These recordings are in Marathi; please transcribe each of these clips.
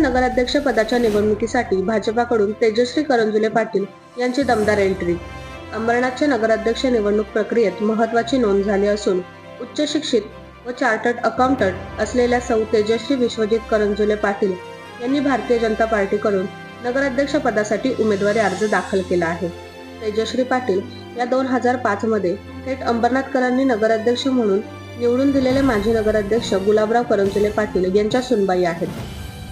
नगराध्यक्ष पदाच्या निवडणुकीसाठी भाजपाकडून तेजश्री करंजुले पाटील यांची दमदार एंट्री अंबरनाथच्या नगराध्यक्ष निवडणूक प्रक्रियेत महत्वाची नोंद झाली असून उच्च शिक्षित व चार्टर्ड अकाउंटंट असलेल्या सौ तेजश्री विश्वजित करंजुले पाटील यांनी भारतीय जनता पार्टीकडून नगराध्यक्ष पदासाठी उमेदवारी अर्ज दाखल केला आहे. तेजश्री पाटील या दोन हजार पाच मध्ये थेट अंबरनाथकरांनी नगराध्यक्ष म्हणून निवडून दिलेले माजी नगराध्यक्ष गुलाबराव करंजुले पाटील यांच्या सुनबाई आहेत.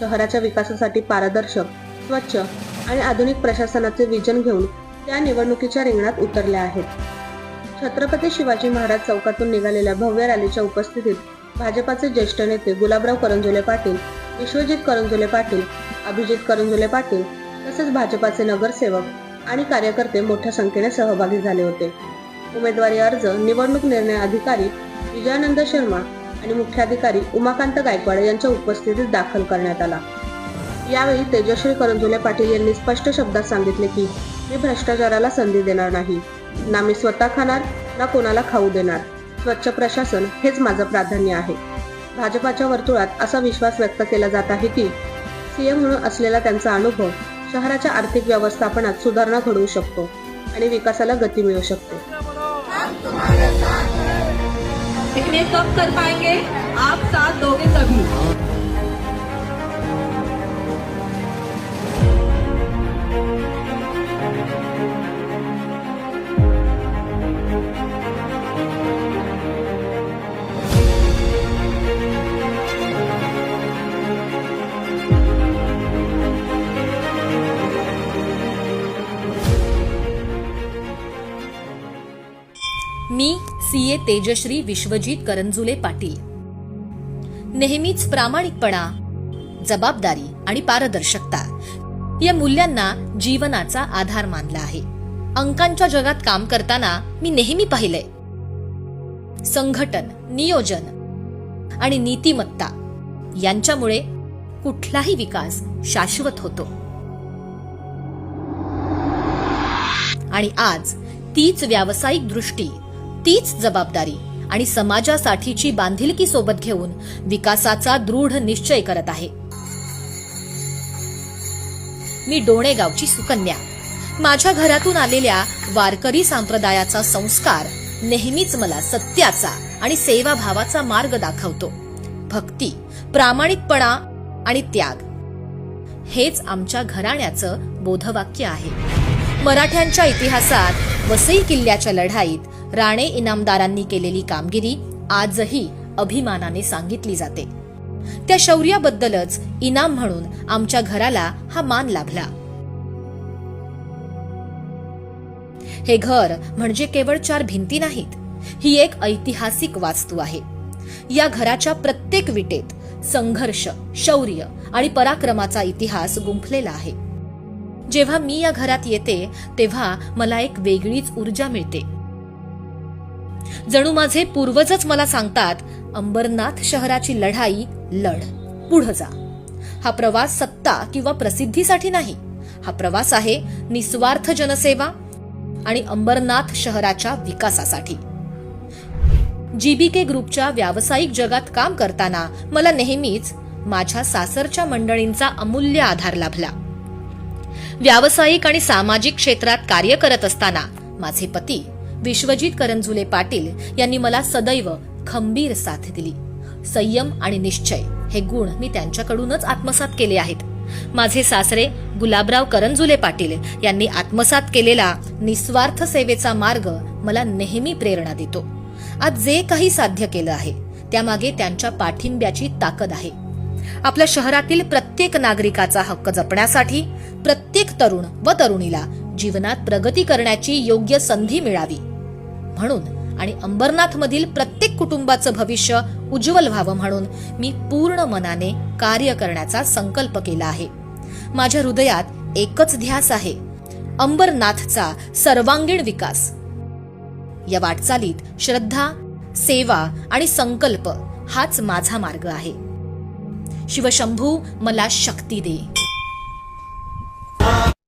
शहराच्या विकासासाठी पारदर्शक स्वच्छ आणि आधुनिक प्रशासनाचे विजन घेऊन त्या निवडणुकीच्या रिंगणात उतरल्या आहेत. छत्रपती शिवाजी महाराज चौकातून निघालेल्या भव्य रॅलीच्या उपस्थितीत भाजपाचे ज्येष्ठ नेते गुलाबराव करंजुले पाटील विश्वजित करंजुले पाटील अभिजित करंजुले पाटील तसेच भाजपाचे नगरसेवक आणि कार्यकर्ते मोठ्या संख्येने सहभागी झाले होते. उमेदवारी अर्ज निवडणूक निर्णय अधिकारी विजयानंद शर्मा आणि मुख्याधिकारी उमाकांत गायकवाड यांच्या उपस्थितीत दाखल करण्यात आला. यावेळी तेजश्री करंजुले पाटील यांनी स्पष्ट शब्दात सांगितले की मी भ्रष्टाचाराला संधी देणार नाही. ना मी स्वतः खाणार ना कोणाला खाऊ देणार. स्वच्छ प्रशासन हेच माझं प्राधान्य आहे. भाजपाच्या वर्तुळात असा विश्वास व्यक्त केला जात आहे की सीएम म्हणून असलेला त्यांचा अनुभव शहराच्या आर्थिक व्यवस्थापनात सुधारणा घडवू शकतो आणि विकासाला गती मिळू शकते. लेकिन कब कर पाएंगे? आप साथ दोगे तभी। मी सी ए तेजश्री विश्वजीत करंजुले पाटील. नेहमीच प्रामाणिकपणा जबाबदारी आणि पारदर्शकता या मूल्यांना जीवनाचा आधार मानला आहे. अंकांच्या जगात काम करताना मी नेहमी पाहिलंय. संघटन नियोजन आणि नीतिमत्ता यांच्यामुळे कुठलाही विकास शाश्वत होतो. आणि आज तीच व्यावसायिक दृष्टी तीच जबाबदारी आणि समाजासाठीची बांधिलकी सोबत घेऊन विकासाचा दृढ निश्चय करत आहे. मी डोणेगावची सुकन्या. माझ्या घरातून आलेल्या वारकरी संप्रदायाचा संस्कार नेहमीच मला सत्याचा आणि सेवाभावाचा मार्ग दाखवतो. भक्ती प्रामाणिकपणा आणि त्याग. हेच आमच्या घराण्याचं बोधवाक्य आहे. मराठ्यांच्या इतिहासात वसई किल्ल्याच्या लढाईत राणे इनामदारांनी केलेली कामगिरी आजही अभिमानाने सांगितली जाते. त्या शौर्याबद्दलच इनाम म्हणून आमच्या घराला हा मान लाभला. हे घर म्हणजे केवळ चार भिंती नाहीत ही एक ऐतिहासिक वास्तू आहे. या घराच्या प्रत्येक विटेत संघर्ष शौर्य आणि पराक्रमाचा इतिहास गुंफलेला आहे. जेव्हा मी या घरात येते तेव्हा मला एक वेगळीच ऊर्जा मिळते. जणू माझे पूर्वजच मला सांगतात अंबरनाथ शहराची लढाई लढ. पुढं जा. हा प्रवास सत्ता किंवा प्रसिद्धीसाठी नाही. हा प्रवास आहे निस्वार्थ जनसेवा आणि अंबरनाथ शहराच्या विकासासाठी. जीबीके ग्रुपच्या व्यावसायिक जगात काम करताना मला नेहमीच माझ्या सासरच्या मंडळींचा अमूल्य आधार लाभला. व्यावसायिक आणि सामाजिक क्षेत्रात कार्य करत असताना माझे पती विश्वजित करंजुले पाटील यांनी मला सदैव खंबीर साथ दिली. संयम आणि निश्चय हे गुण मी त्यांच्याकडूनच आत्मसात केले आहेत. माझे सासरे गुलाबराव करंजुले पाटील यांनी आत्मसात केलेला निस्वार्थ सेवेचा मार्ग मला नेहमी प्रेरणा देतो. आज जे काही साध्य केलं आहे त्यामागे त्यांच्या पाठिंब्याची ताकद आहे. आपल्या शहरातील प्रत्येक नागरिकाचा हक्क जपण्यासाठी प्रत्येक तरुण व तरुणीला जीवनात प्रगती करण्याची योग्य संधी मिळावी. म्हणून आणि अंबरनाथ मधील प्रत्येक कुटुंबाचं भविष्य उज्ज्वल व्हावं म्हणून मी पूर्ण मनाने कार्य करण्याचा संकल्प केला आहे. माझ्या हृदयात एकच ध्यास आहे अंबरनाथचा सर्वांगीण विकास. या वाटचालीत श्रद्धा सेवा आणि संकल्प हाच माझा मार्ग आहे. शिवशंभू मला शक्ती दे.